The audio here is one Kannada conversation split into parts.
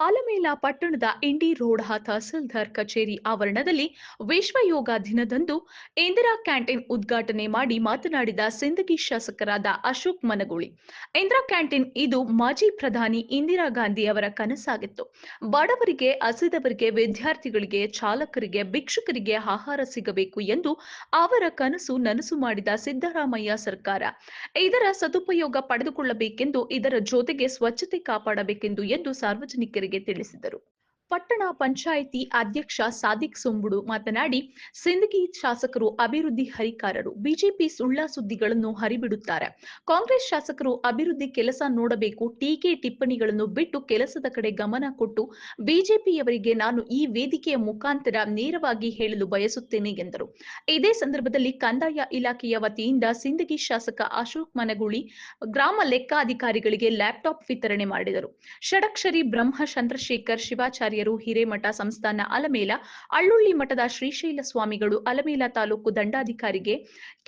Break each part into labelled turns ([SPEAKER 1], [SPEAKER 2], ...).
[SPEAKER 1] ಆಲಮೇಲ ಪಟ್ಟಣದ ಇಂಡಿ ರೋಡ್ ತಹಸೀಲ್ದಾರ್ ಕಚೇರಿ ಆವರಣದಲ್ಲಿ ವಿಶ್ವ ಯೋಗ ದಿನದಂದು ಇಂದಿರಾ ಕ್ಯಾಂಟೀನ್ ಉದ್ಘಾಟನೆ ಮಾಡಿ ಮಾತನಾಡಿದ ಸಿಂದಗಿ ಶಾಸಕರಾದ ಅಶೋಕ್ ಮನಗೂಳಿ. ಇಂದಿರಾ ಕ್ಯಾಂಟೀನ್ ಇದು ಮಾಜಿ ಪ್ರಧಾನಿ ಇಂದಿರಾ ಗಾಂಧಿ ಅವರ ಕನಸಾಗಿತ್ತು. ಬಡವರಿಗೆ, ಹಸಿದವರಿಗೆ, ವಿದ್ಯಾರ್ಥಿಗಳಿಗೆ, ಚಾಲಕರಿಗೆ, ಭಿಕ್ಷುಕರಿಗೆ ಆಹಾರ ಸಿಗಬೇಕು ಎಂದು ಅವರ ಕನಸು ನನಸು ಮಾಡಿದ ಸಿದ್ದರಾಮಯ್ಯ ಸರ್ಕಾರ. ಇದರ ಸದುಪಯೋಗ ಪಡೆದುಕೊಳ್ಳಬೇಕೆಂದು ಇದರ ಜೊತೆಗೆ ಸ್ವಚ್ಛತೆ ಕಾಪಾಡಬೇಕೆಂದು ಎಂದು ಸಾರ್ವಜನಿಕರಿಗೆ ತಿಳಿಸಿದರು. ಪಟ್ಟಣ ಪಂಚಾಯಿತಿ ಅಧ್ಯಕ್ಷ ಸಾದಿಕ್ ಸುಂಬುಡು ಮಾತನಾಡಿ, ಸಿಂದಗಿ ಶಾಸಕರು ಅಭಿವೃದ್ಧಿ ಹರಿಕಾರರು, ಬಿಜೆಪಿ ಸುಳ್ಳ ಸುದ್ದಿಗಳನ್ನು ಹರಿಬಿಡುತ್ತಾರೆ. ಕಾಂಗ್ರೆಸ್ ಶಾಸಕರು ಅಭಿವೃದ್ಧಿ ಕೆಲಸ ನೋಡಬೇಕು, ಟೀಕೆ ಟಿಪ್ಪಣಿಗಳನ್ನು ಬಿಟ್ಟು ಕೆಲಸದ ಕಡೆ ಗಮನ ಕೊಟ್ಟು, ಬಿಜೆಪಿಯವರಿಗೆ ನಾನು ಈ ವೇದಿಕೆಯ ಮುಖಾಂತರ ನೇರವಾಗಿ ಹೇಳಲು ಬಯಸುತ್ತೇನೆ ಎಂದರು. ಇದೇ ಸಂದರ್ಭದಲ್ಲಿ ಕಂದಾಯ ಇಲಾಖೆಯ ವತಿಯಿಂದ ಸಿಂದಗಿ ಶಾಸಕ ಅಶೋಕ್ ಮನಗುಳಿ ಗ್ರಾಮ ಲೆಕ್ಕಾಧಿಕಾರಿಗಳಿಗೆ ಲ್ಯಾಪ್ಟಾಪ್ ವಿತರಣೆ ಮಾಡಿದರು. ಷಡಕ್ಷರಿ ಬ್ರಹ್ಮ ಚಂದ್ರಶೇಖರ್ ಶಿವಾಚಾರ್ಯರು ಹಿರೇಮಠ ಸಂಸ್ಥಾನ ಅಲಮೇಲ, ಅಳ್ಳುಳ್ಳಿ ಮಠದ ಶ್ರೀಶೈಲ ಸ್ವಾಮಿಗಳು, ಅಲಮೇಲ ತಾಲೂಕು ದಂಡಾಧಿಕಾರಿಗೆ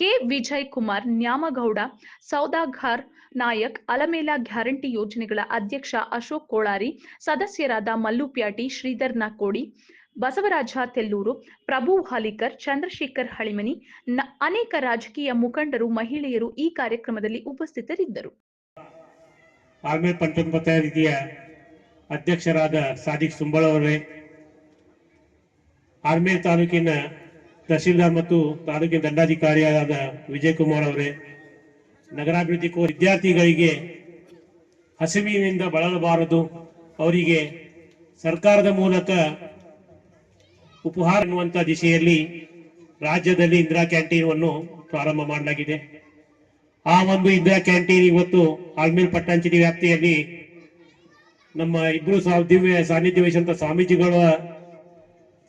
[SPEAKER 1] ಕೆ. ವಿಜಯ್ ಕುಮಾರ್ ನ್ಯಾಮಗೌಡ, ಸೌದಾಘಾರ್ ನಾಯಕ್, ಅಲಮೇಲ ಗ್ಯಾರಂಟಿ ಯೋಜನೆಗಳ ಅಧ್ಯಕ್ಷ ಅಶೋಕ್ ಕೋಳಾರಿ, ಸದಸ್ಯರಾದ ಮಲ್ಲು ಪ್ಯಾಟಿ, ಶ್ರೀಧರ್ ನಾಕೋಡಿ ಬಸವರಾಜ ತೆಲ್ಲೂರು, ಪ್ರಭು ಹಾಲಿಕರ್, ಚಂದ್ರಶೇಖರ್ ಹಳಿಮನಿ ಅನೇಕ ರಾಜಕೀಯ ಮುಖಂಡರು, ಮಹಿಳೆಯರು ಈ ಕಾರ್ಯಕ್ರಮದಲ್ಲಿ ಉಪಸ್ಥಿತರಿದ್ದರು.
[SPEAKER 2] ಅಧ್ಯಕ್ಷರಾದ ಸಾದಿಕ್ ಸುಂಬಳ ಅವರೇ ತಾಲೂಕಿನ ತಹಶೀಲ್ದಾರ್ ಮತ್ತು ತಾಲೂಕಿನ ದಂಡಾಧಿಕಾರಿಯಾದ ವಿಜಯ್ ಕುಮಾರ್ ಅವರೇ, ನಗರಾಭಿವೃದ್ಧಿ ಕೋ ವಿದ್ಯಾರ್ಥಿಗಳಿಗೆ ಹಸಿವಿನಿಂದ ಬಳಲಬಾರದು. ಅವರಿಗೆ ಸರ್ಕಾರದ ಮೂಲಕ ಉಪಹಾರ ಅನ್ನುವಂಥ ದಿಶೆಯಲ್ಲಿ ರಾಜ್ಯದಲ್ಲಿ ಇಂದಿರಾ ಕ್ಯಾಂಟೀನ್ ಅನ್ನು ಪ್ರಾರಂಭ ಮಾಡಲಾಗಿದೆ. ಆ ಒಂದು ಇಂದಿರಾ ಕ್ಯಾಂಟೀನ್ ಇವತ್ತು ಆಲ್ಮೇಲ್ ಪಟ್ಟಂಚೇರಿ ವ್ಯಾಪ್ತಿಯಲ್ಲಿ ನಮ್ಮ ಇಬ್ರು ದಿವ್ಯ ಸಾನ್ನಿಧ್ಯ ವಹಿಸಿದಂತ ಸ್ವಾಮೀಜಿಗಳ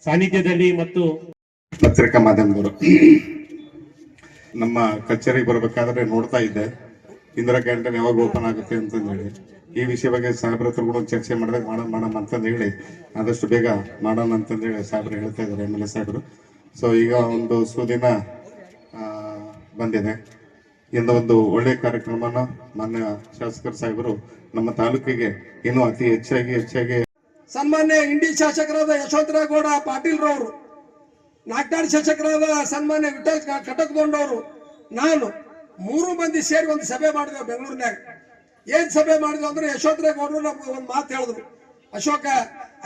[SPEAKER 2] ಸಾನ್ನಿಧ್ಯದಲ್ಲಿ ಮತ್ತು
[SPEAKER 3] ಪತ್ರಿಕಾ ಮಾಧ್ಯಮದವರು. ನಮ್ಮ ಕಚೇರಿಗೆ ಬರಬೇಕಾದ್ರೆ ನೋಡ್ತಾ ಇದ್ದೆ. ಇಂದಿರಾ ಕ್ಯಾಂಟೀನ್ ಯಾವಾಗ ಓಪನ್ ಆಗುತ್ತೆ ಅಂತಂದು ಹೇಳಿ ಈ ವಿಷಯ ಬಗ್ಗೆ ಸಾಹೇಬ್ರ ಹತ್ರ ಕೂಡ ಚರ್ಚೆ ಮಾಡಿದಾಗ ಮಾಡೋಣ ಮಾಡೋಣ ಅಂತಂದು ಹೇಳಿ ಆದಷ್ಟು ಬೇಗ ಮಾಡೋಣ ಅಂತಂದು ಹೇಳಿ ಸಾಹೇಬ್ರು ಹೇಳ್ತಾ ಇದ್ದಾರೆ ಎಂ ಎಲ್ ಎ ಸಾಹೇಬರು. ಸೊ ಈಗ ಒಂದು ಸುದಿನ ಬಂದಿದೆ. ಇಂದ ಒಂದು ಒಳ್ಳೆ ಕಾರ್ಯಕ್ರಮನ ಮಾನ್ಯ ಶಾಸಕರ ಸಾಹೇಬರು ನಮ್ಮ ತಾಲೂಕಿಗೆ ಇನ್ನೂ ಅತಿ ಹೆಚ್ಚಾಗಿ ಹೆಚ್ಚಾಗಿ
[SPEAKER 4] ಸನ್ಮಾನ್ಯ ಇಂಡಿ ಶಾಸಕರಾದ ಯಶವಂತರಾಗೌಡ ಪಾಟೀಲ್ ರವರು ನಾಗ್ನಾಡ್ ಶಾಸಕರಾದ ಸನ್ಮಾನ್ಯ ವಿಠಲ್ ಕಟಕ್ಗೊಂಡವರು, ನಾನು ಮೂರು ಮಂದಿ ಸೇರಿ ಒಂದು ಸಭೆ ಮಾಡಿದೆವು ಬೆಂಗಳೂರಿನಾಗ ಏನ್ ಸಭೆ ಮಾಡಿದ್ವಿ ಅಂದ್ರೆ ಯಶವಂತರಾಗೌಡರು ನಮ್ಗೆ ಒಂದು ಮಾತು ಹೇಳಿದ್ರು. Ashoka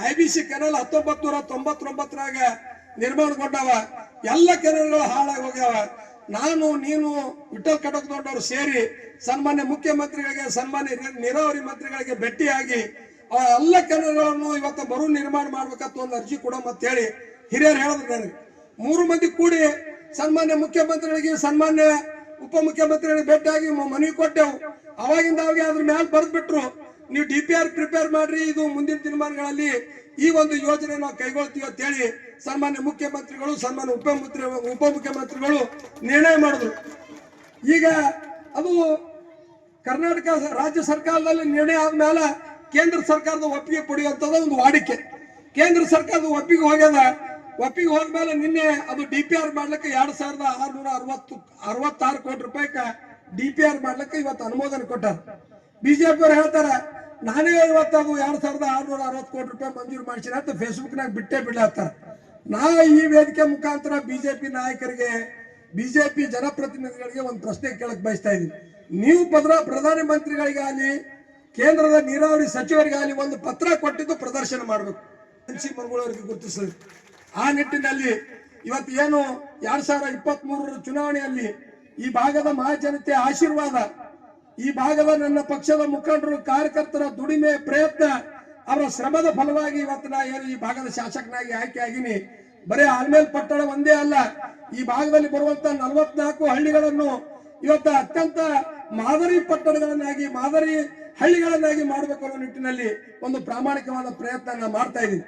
[SPEAKER 4] I B C canal ಹತ್ತೊಂಬತ್ ನೂರ ತೊಂಬತ್ತೊಂಬತ್ತರಾಗ ನಿರ್ಮಾಣಗೊಂಡವ, ಎಲ್ಲ ಕೆನಲ್ಗಳು ಹಾಳಾಗಿ ಹೋಗ್ಯಾವ. ನಾನು, ನೀನು ವಿಠಲ್ ಕಟಕ್ದೊಡ್ಡವರು ಸೇರಿ ಸನ್ಮಾನ್ಯ ಮುಖ್ಯಮಂತ್ರಿಗಳಿಗೆ, ಸನ್ಮಾನ್ಯ ನೀರಾವರಿ ಮಂತ್ರಿಗಳಿಗೆ ಭೇಟಿಯಾಗಿ ಆ ಎಲ್ಲ ಕೆರೆಗಳನ್ನು ಇವತ್ತು ಮರು ನಿರ್ಮಾಣ ಮಾಡ್ಬೇಕಂತ ಒಂದು ಅರ್ಜಿ ಕೊಡ ಮತ್ತೆ ಹೇಳಿ ಹಿರಿಯರು ಹೇಳಿದ್ರು ನನಗೆ. ಮೂರು ಮಂದಿ ಕೂಡಿ ಸನ್ಮಾನ್ಯ ಮುಖ್ಯಮಂತ್ರಿಗಳಿಗೆ, ಸನ್ಮಾನ್ಯ ಉಪಮುಖ್ಯಮಂತ್ರಿಗಳಿಗೆ ಭೇಟಿಯಾಗಿ ಮನವಿ ಕೊಟ್ಟೆವು. ಅವಾಗಿಂದ ಅವಾಗ ಅದ್ರ ಮೇಲೆ ಬರೆದ್ಬಿಟ್ರು. ನೀವು ಡಿ ಪಿ ಆರ್ ಪ್ರಿಪೇರ್ ಮಾಡ್ರಿ, ಇದು ಮುಂದಿನ ದಿನಮಾನಗಳಲ್ಲಿ ಈ ಒಂದು ಯೋಜನೆ ನಾವು ಕೈಗೊಳ್ತೀವಿ ಅಂತ ಹೇಳಿ ಸನ್ಮಾನ್ಯ ಮುಖ್ಯಮಂತ್ರಿಗಳು, ಸನ್ಮಾನ್ಯ ಉಪಮುಖ್ಯ ಉಪಮುಖ್ಯಮಂತ್ರಿಗಳು ನಿರ್ಣಯ ಮಾಡಿದ್ರು. ಈಗ ಅದು ಕರ್ನಾಟಕ ರಾಜ್ಯ ಸರ್ಕಾರದಲ್ಲಿ ನಿರ್ಣಯ ಆದ್ಮೇಲೆ ಕೇಂದ್ರ ಸರ್ಕಾರದ ಒಪ್ಪಿಗೆ ಪಡೆಯುವಂತದ ಒಂದು ವಾಡಿಕೆ. ಕೇಂದ್ರ ಸರ್ಕಾರದ ಒಪ್ಪಿಗೆ ಹೋಗ್ಯದ, ಒಪ್ಪಿಗೆ ಹೋದ್ಮೇಲೆ ನಿನ್ನೆ ಅದು ಡಿ ಪಿ ಆರ್ ಮಾಡ್ಲಿಕ್ಕೆ ಎರಡ್ ಸಾವಿರದ ಆರ್ನೂರ ಅರವತ್ತು, ಅರವತ್ತಾರು ಕೋಟಿ ರೂಪಾಯಿ ಡಿ ಪಿ ಆರ್ ಮಾಡ್ಲಿಕ್ಕೆ ಇವತ್ತು ಅನುಮೋದನೆ ಕೊಟ್ಟಾರ. ಬಿಜೆಪಿ ಅವ್ರು ಹೇಳ್ತಾರ ನಾನೇ ಇವತ್ತು ಎರಡ್ ಸಾವಿರದ ಆರ್ನೂರ ಅರವತ್ತು ಕೋಟಿ ರೂಪಾಯಿ ಮಂಜೂರು ಮಾಡಿಸಿನ ಅಂತ ಫೇಸ್ಬುಕ್ ನಾಗ ಬಿಟ್ಟೇ ಬಿಡ್ಲಾತ್ತಾರ. ನಾ ಈ ವೇದಿಕೆ ಮುಖಾಂತರ ಬಿಜೆಪಿ ನಾಯಕರಿಗೆ, ಬಿಜೆಪಿ ಜನಪ್ರತಿನಿಧಿಗಳಿಗೆ ಒಂದು ಪ್ರಶ್ನೆ ಕೇಳಕ್ ಬಯಸ್ತಾ ಇದ್ದೀನಿ ನೀವು ಪದ್ರ, ಪ್ರಧಾನ ಮಂತ್ರಿಗಳಿಗಾಗಲಿ, ಕೇಂದ್ರದ ನೀರಾವರಿ ಸಚಿವರಿಗಾಗಲಿ ಒಂದು ಪತ್ರ ಕೊಟ್ಟಿದ್ದು ಪ್ರದರ್ಶನ ಮಾಡಬೇಕು. ಎನ್ಸಿ ಮರುಗಳವರಿಗೆ ಗುರುತಿಸಲಿ. ಆ ನಿಟ್ಟಿನಲ್ಲಿ ಇವತ್ತು ಏನು ಎರಡ್ ಸಾವಿರದ ಇಪ್ಪತ್ತ್ ಮೂರರ ಚುನಾವಣೆಯಲ್ಲಿ ಈ ಭಾಗದ ಮಹಾಜನತೆ ಆಶೀರ್ವಾದ ಈ ಭಾಗದ ನನ್ನ ಪಕ್ಷದ ಮುಖಂಡರು, ಕಾರ್ಯಕರ್ತರ ದುಡಿಮೆ ಪ್ರಯತ್ನ, ಅವರ ಶ್ರಮದ ಫಲವಾಗಿ ಇವತ್ತು ನಾ ಏನು ಈ ಭಾಗದ ಶಾಸಕನಾಗಿ ಆಯ್ಕೆ ಆಗಿನಿ. ಬರೀ ಆಲ್ಮೇಲ್ ಪಟ್ಟಣ ಒಂದೇ ಅಲ್ಲ, ಈ ಭಾಗದಲ್ಲಿ ಬರುವಂತ ನಲವತ್ನಾಲ್ಕು ಹಳ್ಳಿಗಳನ್ನು ಇವತ್ತು ಅತ್ಯಂತ ಮಾದರಿ ಪಟ್ಟಣಗಳನ್ನಾಗಿ, ಮಾದರಿ ಹಳ್ಳಿಗಳನ್ನಾಗಿ ಮಾಡಬೇಕು ಅನ್ನೋ ನಿಟ್ಟಿನಲ್ಲಿ ಒಂದು ಪ್ರಾಮಾಣಿಕವಾದ ಪ್ರಯತ್ನ ಮಾಡ್ತಾ ಇದ್ದೀನಿ